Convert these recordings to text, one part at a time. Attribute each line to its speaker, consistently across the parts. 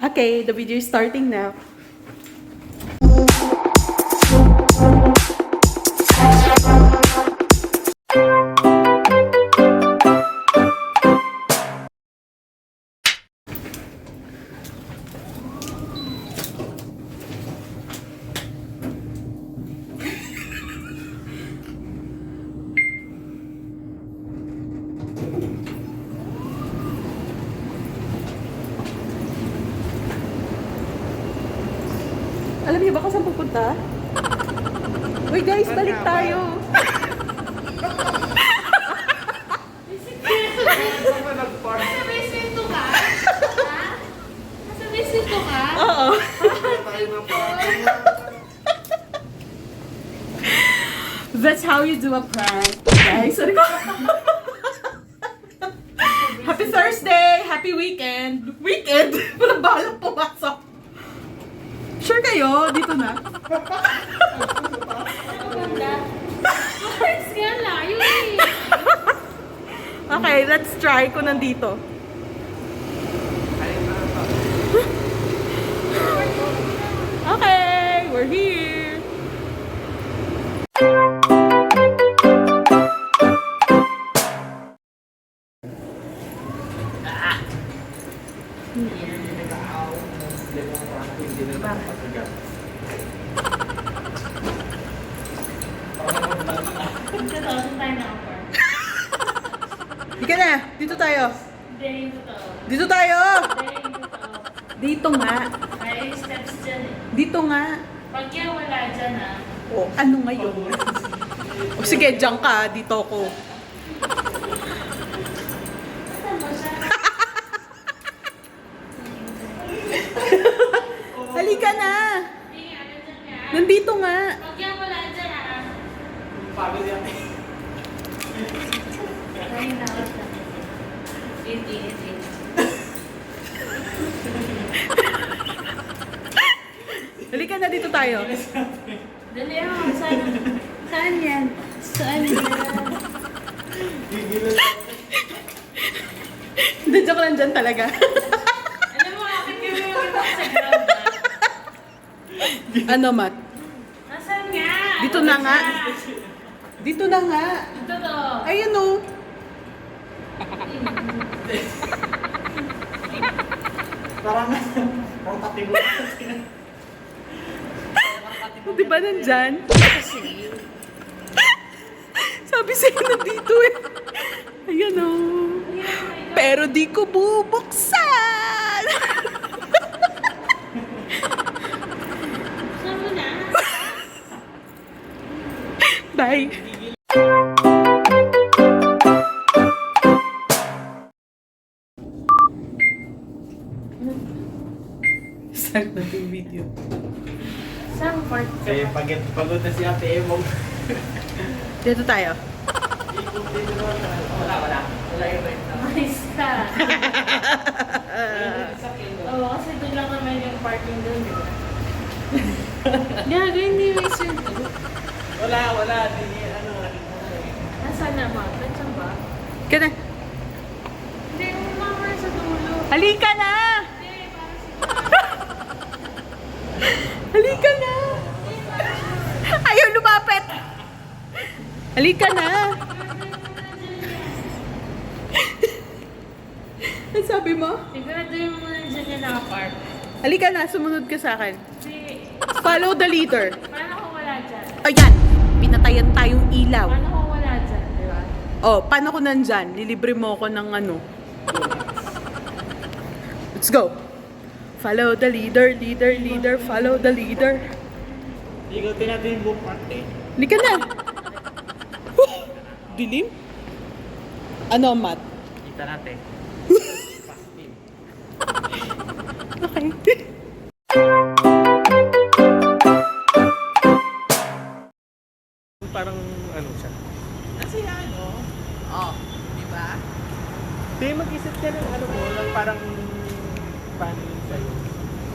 Speaker 1: Okay, the video is starting now. Niyo ba kung saan pupunta? Uy guys, balik tayo.
Speaker 2: Nasa Vicento ka? Ha? Nasa Vicento ka?
Speaker 1: Oo. That's how you do a prank. Guys, ko. Happy Thursday! Happy weekend! Weekend? Walang balang pumasok. Sure kayo? Dito na.
Speaker 2: Eh.
Speaker 1: Okay, let's try kung nandito. Okay, we're here.
Speaker 2: Ito, doon offer.
Speaker 1: Ika na, dito tayo. Dito tayo! Dito nga.
Speaker 2: May steps dyan eh.
Speaker 1: Dito nga.
Speaker 2: Pag yan wala dyan ah.
Speaker 1: O, ano ngayon? O sige, diyan ka. Dito ako.
Speaker 2: Saan mo siya?
Speaker 1: Halika na!
Speaker 2: Hindi nga, nandyan nga.
Speaker 1: Nandito nga.
Speaker 2: Pag yan wala dyan ah. Ay, nakot na. Init, init.
Speaker 1: Halika na, dito tayo.
Speaker 2: Dali ako, saan? Saan yan? Saan yan?
Speaker 1: Hindi, joke lang dyan talaga.
Speaker 2: Alam mo, akin kami yung sa ground ah.
Speaker 1: ano, Matt?
Speaker 2: Nasaan nga?
Speaker 1: Dito na nga. Dito na nga.
Speaker 2: Dito to.
Speaker 1: Ayun o.
Speaker 3: Parang, parang kategori.
Speaker 1: Di ba nandyan? Sabi sa'yo nandito eh. Ayan o. Pero di ko bubuksan.
Speaker 2: Na?
Speaker 1: Bye.
Speaker 2: Saan part ka?
Speaker 3: Kaya pagod, pagod na si ate Emong.
Speaker 1: Dito tayo.
Speaker 3: Wala, wala. Wala yung rent.
Speaker 2: Nice ka. Oo, kasi doon lang naman yung parking doon, di ba? Gago, hindi may swim.
Speaker 3: Wala, wala. Hindi, ano,
Speaker 2: Nasaan na ba? Nandiyan ba?
Speaker 1: Ka na.
Speaker 2: Hindi, umama sa dulo.
Speaker 1: Halika na!
Speaker 2: Hindi, para si
Speaker 1: Halika na! Ayaw lumapit! Halika na! Ano sabi mo?
Speaker 2: Siguraduhin mo na dyan yung nakapark.
Speaker 1: Halika na, sumunod ka sa akin.
Speaker 2: Kasi,
Speaker 1: Follow the leader.
Speaker 2: paano kung wala dyan?
Speaker 1: Ayan, pinatayan tayong ilaw.
Speaker 2: Paano kung wala dyan, di ba?
Speaker 1: Oh, paano ko nandyan? Lilibre mo ako ng ano. Let's go. Follow the leader, leader, leader, follow the leader.
Speaker 3: Igutin natin yung buong party.
Speaker 1: Halika na. Dilim? Ano, Matt?
Speaker 3: Kita natin.
Speaker 1: Okay.
Speaker 3: Parang, ano siya.
Speaker 1: Kasi ano? Oh, di ba?
Speaker 3: Hindi, mag-isip ka ng ano mo, lang parang paano yun sa'yo.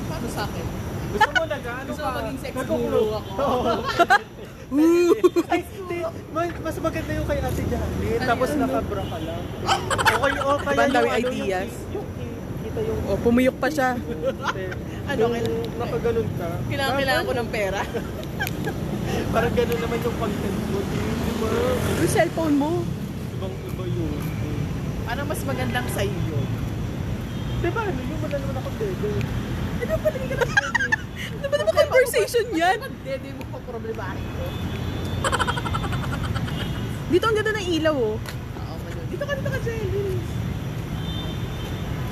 Speaker 1: Paano sa akin?
Speaker 3: Gusto mo nag ano
Speaker 1: Gusto
Speaker 3: ka?
Speaker 1: mo maging sex guru ako.
Speaker 3: Oo. Ay, hindi. Mas- maganda yung kay Ate Janet.
Speaker 1: Ano
Speaker 3: Tapos
Speaker 1: yun?
Speaker 3: nakabra ka lang. Okay, o kaya
Speaker 1: Diba
Speaker 3: yung ano,
Speaker 1: ideas?
Speaker 3: Yung, yung, nakita yung...
Speaker 1: O, pumuyok pa siya. Ano,
Speaker 3: yung
Speaker 1: kailangan-
Speaker 3: nakaganon ka.
Speaker 1: Kailangan, kailangan ko ng pera.
Speaker 3: Parang gano'n naman yung content mo. Di ba?
Speaker 1: Yung cellphone mo.
Speaker 3: Ibang iba yun.
Speaker 1: Parang mas magandang sa'yo yun.
Speaker 3: Di ba? Ano yung wala naman ako dede.
Speaker 1: Ano ba ka na Ano ba naman conversation yan?
Speaker 4: Dede mo pa problemahin ko.
Speaker 1: Dito ang ganda ng ilaw, oh.
Speaker 4: Oo, ganun.
Speaker 1: Dito ka, dito ka, Jelly.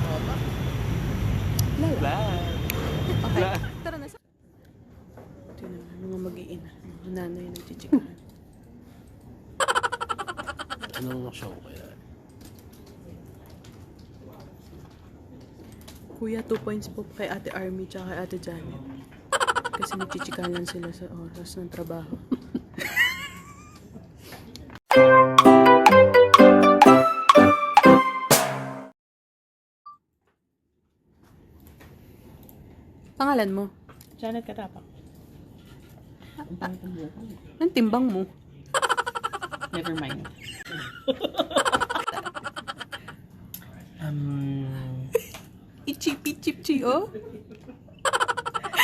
Speaker 4: Oo ba?
Speaker 1: Okay. Tara na. Ito na, mga mag-iina. Mga nanay nagchichikahan.
Speaker 3: Anong show kaya?
Speaker 1: Kuya, 2 points po kay Ate Army tsaka kay Ate Janet. Kasi nagchichikahan lang sila sa oras ng trabaho. Pangalan mo?
Speaker 4: Janet Katapak.
Speaker 1: Ang timbang mo?
Speaker 4: Never mind.
Speaker 3: Um...
Speaker 1: Ichipi chipchi, oh?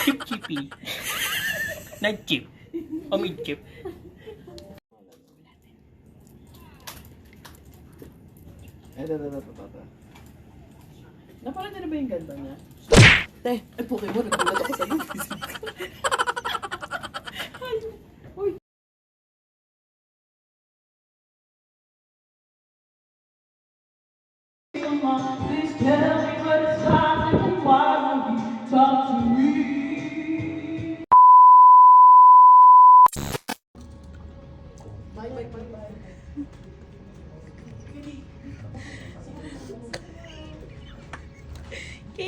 Speaker 3: Chip chippy. Night chip. O mid chip.
Speaker 4: Ito, ito, ito, ito, ito. Napanood niyo na ba yung ganda niya?
Speaker 1: Te,
Speaker 4: Ay, puki mo, nagulat ako sa'yo.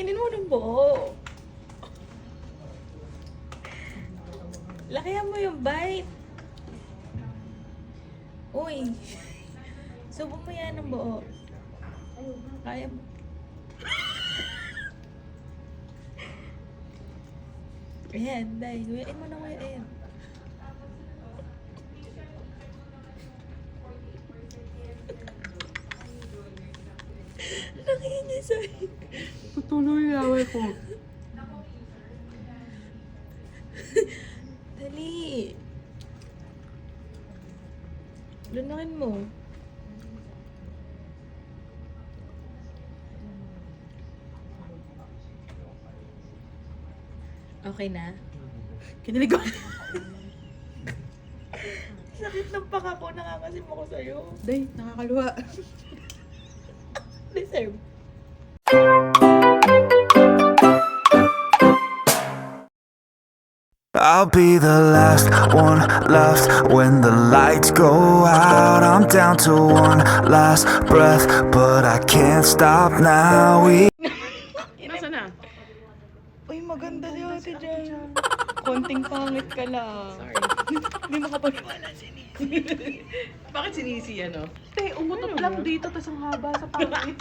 Speaker 5: Kainin mo ng buo. Lakihan mo yung bite. Uy. Subo mo yan ng buo. Kaya mo. Ayan, dahil. Guyain mo na guyain. Lakihan niya sa'yo.
Speaker 1: Tutuloy yung laway ko.
Speaker 5: Dali. Lunakin mo. Okay na?
Speaker 1: Kinilig ko.
Speaker 5: Sakit ng paka ko, nakakasim ako sa'yo.
Speaker 1: Day, nakakaluwa.
Speaker 5: Deserve.
Speaker 6: I'll be the last one left when the lights go out. I'm down to one last breath, but I can't stop now. We
Speaker 1: na?
Speaker 5: Uy, maganda si Ate Jan. Konting pangit ka lang. Sorry. Hindi makapaniwala si Nisi.
Speaker 4: Bakit sinisi yan, no?
Speaker 1: Te, umutot lang dito, tas ang haba sa pangit.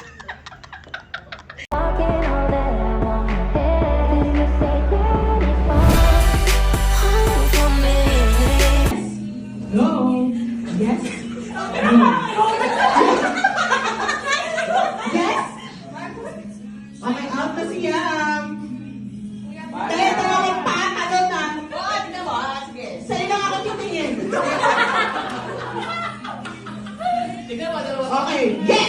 Speaker 7: Na si Yam. Kaya dalawang pata doon na. Oo, tignan mo. ah, Sige. Sa'yo lang ako titingin.
Speaker 4: Tignan mo.
Speaker 7: Okay, yes!